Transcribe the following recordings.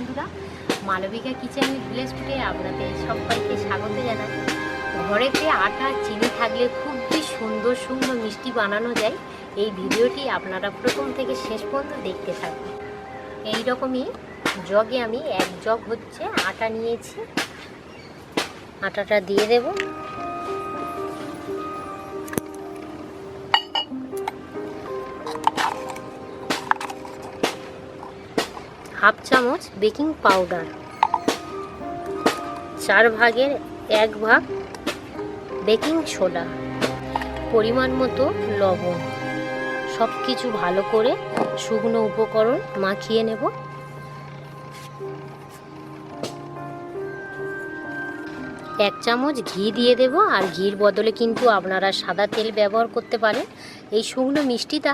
বন্ধুরা, Malavika kitchen village ফুডে আপনাদের সবাইকে স্বাগত জানাই। ঘরেতে আটা, চিনি থাকলে খুবই সুন্দর সুন্দর মিষ্টি বানানো যায়, এই ভিডিওটি আপনারা প্রথম থেকে শেষ পর্যন্ত দেখতে থাকবেন এই রকমই জগে আমি এক জগ হচ্ছে আটা নিয়েছি। আটাটা দিয়ে দেব। হাফ চামচ বেকিং পাউডার। চার ভাগের এক ভাগ বেকিং সোডা। পরিমাণ মতো লবণ। সব কিছু ভালো করে শুকনো উপকরণ মাখিয়ে নেব। এক চামচ ঘি দিয়ে দেব, আর ঘির বদলে কিন্তু আপনারা সাদা তেল ব্যবহার করতে পারেন। এই শুকনো মিষ্টিটা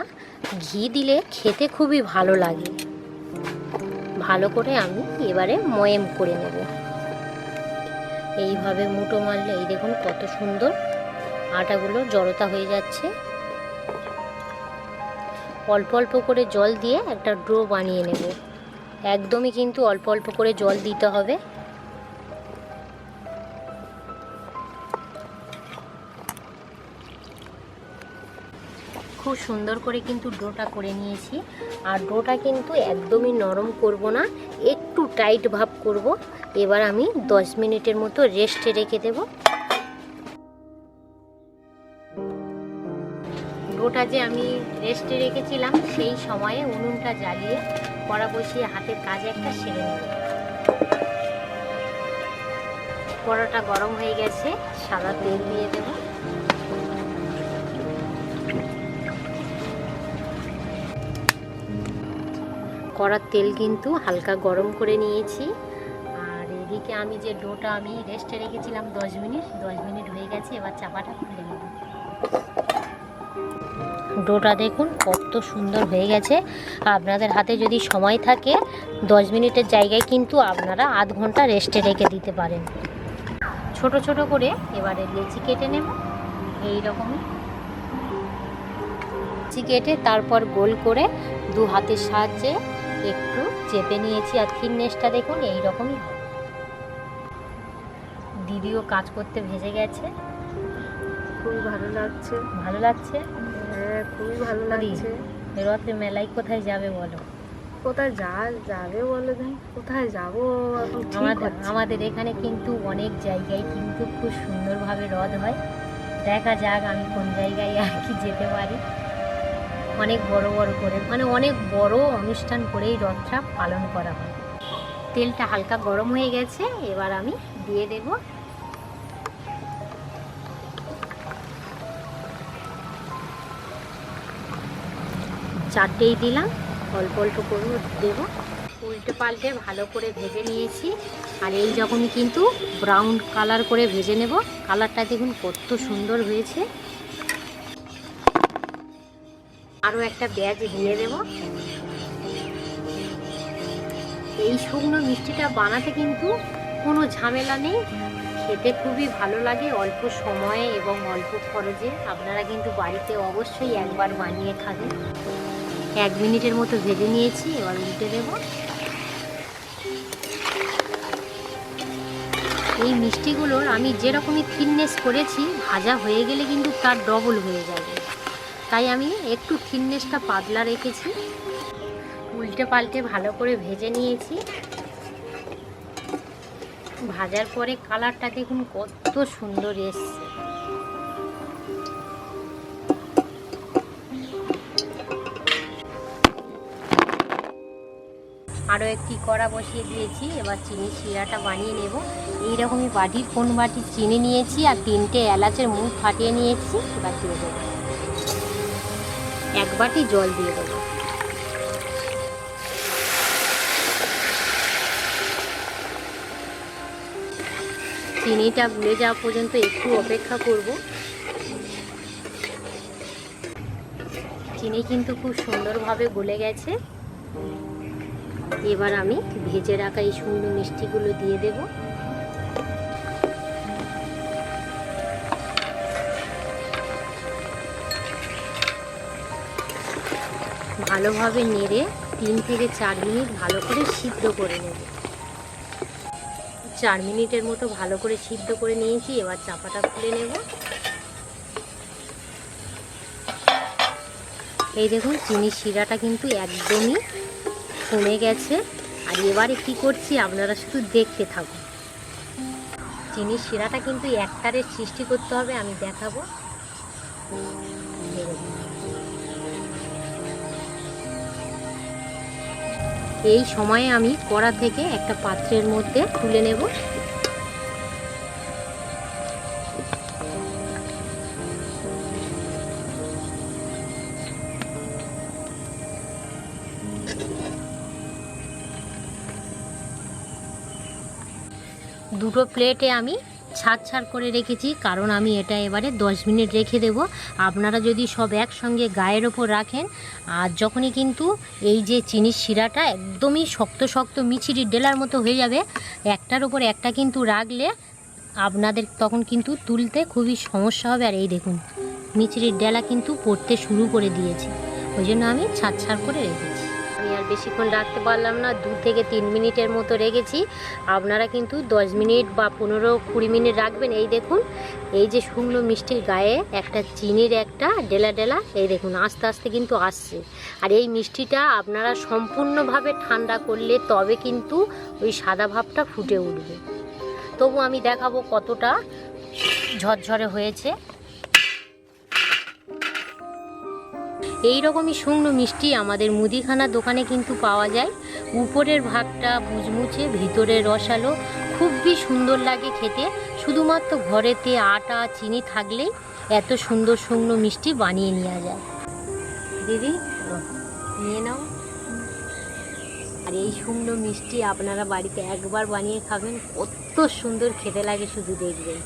ঘি দিলে খেতে খুবই ভালো লাগে। ভালো করে আমি এবারে ময়েম করে নেব। এইভাবে মুটো মারলে, এই দেখুন কত সুন্দর আটাগুলো জড়তা হয়ে যাচ্ছে। অল্প অল্প করে জল দিয়ে একটা ড্রো বানিয়ে নেব। একদমই কিন্তু অল্প অল্প করে জল দিতে হবে। খুব সুন্দর করে কিন্তু ডোটা করে নিয়েছি। আর ডোটা কিন্তু একদমই নরম করব না, একটু টাইট ভাব করব। এবার আমি 10 মিনিটের মতো রেস্টে রেখে দেব। ডোটা যে আমি রেস্টে রেখেছিলাম, সেই সময়ে উনুনটা জ্বালিয়ে কড়া বসিয়ে হাতের কাজে একটা সেরে নেব কড়াটা গরম হয়ে গেছে, সাদা তেল দিয়ে দেবো। কড়ার তেল কিন্তু হালকা গরম করে নিয়েছি। আর এদিকে আমি যে ডোটা আমি রেস্টে রেখেছিলাম দশ মিনিট দশ মিনিট হয়ে গেছে, এবার চাপাটা খুলে নেব। ডোটা দেখুন কত সুন্দর হয়ে গেছে। আপনাদের হাতে যদি সময় থাকে, দশ মিনিটের জায়গায় কিন্তু আপনারা আধ ঘণ্টা রেস্টে রেখে দিতে পারেন। ছোট ছোট করে এবারে লেচি কেটে নেব, এই রকমই। লেচি কেটে তারপর গোল করে দু হাতের সাহায্যে একটু চেপে নিয়েছি আর থিননেসটা দেখুন এই রকমই হবে দিদিও কাজ করতে ভেজে গেছে। খুবই ভালো লাগছে। ভালো লাগছে? হ্যাঁ খুবই ভালো লাগছে। রথে মেলায় কোথায় যাবে বলো? কোথায় যা যাবে বলে দেন কোথায় যাব? আমাদের আমাদের এখানে কিন্তু অনেক জায়গায় কিন্তু খুব সুন্দরভাবে রথ হয়। দেখা যাক আমি কোন জায়গায় আর কি যেতে পারি। অনেক বড় বড় করে মানে অনেক বড় অনুষ্ঠান করেই রথটা পালন করা হয়। তেলটা হালকা গরম হয়ে গেছে, এবার আমি দিয়ে দেব। চারটেই দিলাম, অল্প অল্প করে দেবো। উল্টে পাল্টে ভালো করে ভেজে নিয়েছি, আর এই যখনই কিন্তু ব্রাউন কালার করে ভেজে নেব কালারটা দেখুন কত সুন্দর হয়েছে। আরও একটা ব্যাজ দিয়ে দেব। এই শুকনো মিষ্টিটা বানাতে কিন্তু কোনো ঝামেলা নেই। খেতে খুবই ভালো লাগে, অল্প সময়ে এবং অল্প খরচে। আপনারা কিন্তু বাড়িতে অবশ্যই একবার বানিয়ে খাবেন। এক মিনিটের মতো ভেজে নিয়েছি, এবার উল্টে দেব। এই মিষ্টিগুলোর আমি যেরকমই থিননেস করেছি, ভাজা হয়ে গেলে কিন্তু তার ডবল হয়ে যাবে। তাই আমি একটু থিননেসটা পাতলা রেখেছি। উল্টে পাল্টে ভালো করে ভেজে নিয়েছি। ভাজার পরে কালারটা দেখুন কত সুন্দর এসছে। আরও একটি কড়া বসিয়ে দিয়েছি, এবার চিনি শিরাটা বানিয়ে নেব। এইরকমই বাটির কোন বাটি চিনি নিয়েছি আর তিনটে এলাচের মুখ ফাটিয়ে নিয়েছি, এবার দিয়ে দেবো। এক বাটি জল দিয়ে দেবো। চিনিটা গুলে যাওয়া পর্যন্ত একটু অপেক্ষা করব। চিনি কিন্তু খুব সুন্দরভাবে গলে গেছে। এবার আমি ভেজে রাখা এই সুন্দর মিষ্টিগুলো দিয়ে দেব। ভালোভাবে নেড়ে তিন থেকে চার মিনিট ভালো করে সিদ্ধ করে নেব। চার মিনিটের মতো ভালো করে সিদ্ধ করে নিয়েছি, এবার চাপাটা খুলে নেব। এই দেখুন, চিনির শিরাটা কিন্তু একদমই কমে গেছে। আর এবারে কি করছি, আপনারা শুধু দেখতে থাকুন। চিনির শিরাটা কিন্তু একটারে সৃষ্টি করতে হবে, আমি দেখাবো। এই সময়ে আমি কড়া থেকে একটা পাত্রের মধ্যে তুলে নেব। দুটো প্লেটে আমি ছাড় ছাড় করে রেখেছি, কারণ আমি এটা এবারে দশ মিনিট রেখে দেব। আপনারা যদি সব একসঙ্গে গায়ের ওপর রাখেন, আর যখনই কিন্তু এই যে চিনির শিরাটা একদমই শক্ত শক্ত মিছিরির ডেলার মতো হয়ে যাবে, একটার ওপর একটা কিন্তু রাখলে আপনাদের তখন কিন্তু তুলতে খুবই সমস্যা হবে। আর এই দেখুন মিচিরির ডেলা কিন্তু পড়তে শুরু করে দিয়েছে। ওই জন্য আমি ছাড় ছাড় করে রেখেছি। বেশিক্ষণ রাখতে পারলাম না, দু থেকে তিন মিনিটের মতো রেখেছি। আপনারা কিন্তু দশ মিনিট বা পনেরো কুড়ি মিনিট রাখবেন। এই দেখুন, এই যে শুকনো মিষ্টির গায়ে একটা চিনির একটা ডেলা ডেলা, এই দেখুন, আস্তে আস্তে কিন্তু আসছে। আর এই মিষ্টিটা আপনারা সম্পূর্ণভাবে ঠান্ডা করলে তবে কিন্তু ওই সাদা ভাবটা ফুটে উঠবে। তবু আমি দেখাবো কতটা ঝরঝরে হয়েছে। এই রকমই শুকনো মিষ্টি আমাদের মুদিখানা দোকানে কিন্তু পাওয়া যায়। উপরের ভাগটা মুচমুচে, ভিতরে রসালো। খুবই সুন্দর লাগে খেতে। শুধুমাত্র ঘরেতে আটা, চিনি থাকলেই এত সুন্দর শুকনো মিষ্টি বানিয়ে নেওয়া যায়। দিদি, নিয়ে নাও। আর এই শুকনো মিষ্টি আপনারা বাড়িতে একবার বানিয়ে খাবেন, কত সুন্দর খেতে লাগে শুধু দেখবেন।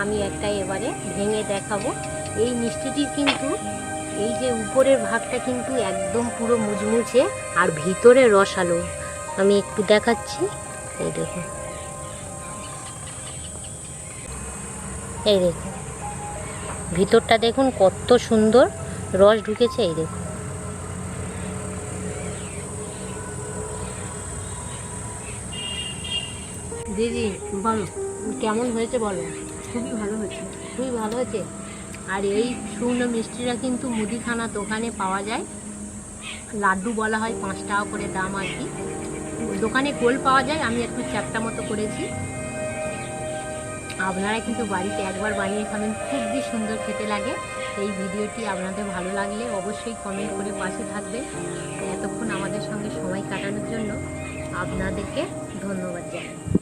আমি একটা এবারে ভেঙে দেখাবো। এই মিষ্টিটির কিন্তু এই যে উপরের ভাগটা কিন্তু একদম পুরো মুচমুচে আর ভিতরে রসালো। আমি একটু দেখাচ্ছি। এই দেখুন। এই দেখুন। ভিতরটা দেখুন কত সুন্দর রস ঢুকেছে এই দেখুন। দিদি বলো কেমন হয়েছে বলো? খুবই ভালো হয়েছে। খুবই ভালো হয়েছে? আর এই শুকনো মিষ্টিটা কিন্তু মুদিখানা দোকানে পাওয়া যায়। লাড্ডু বলা হয়, পাঁচ টাকা করে দাম আর কি। দোকানে গোল পাওয়া যায়, আমি একটু চারটা মতো করেছি। আপনারা কিন্তু বাড়িতে একবার বানিয়ে খাবেন, খুবই সুন্দর খেতে লাগে। এই ভিডিওটি আপনাদের ভালো লাগলে অবশ্যই কমেন্ট করে পাশে থাকবেন। এতক্ষণ আমাদের সঙ্গে সময় কাটানোর জন্য আপনাদেরকে ধন্যবাদ জানাই।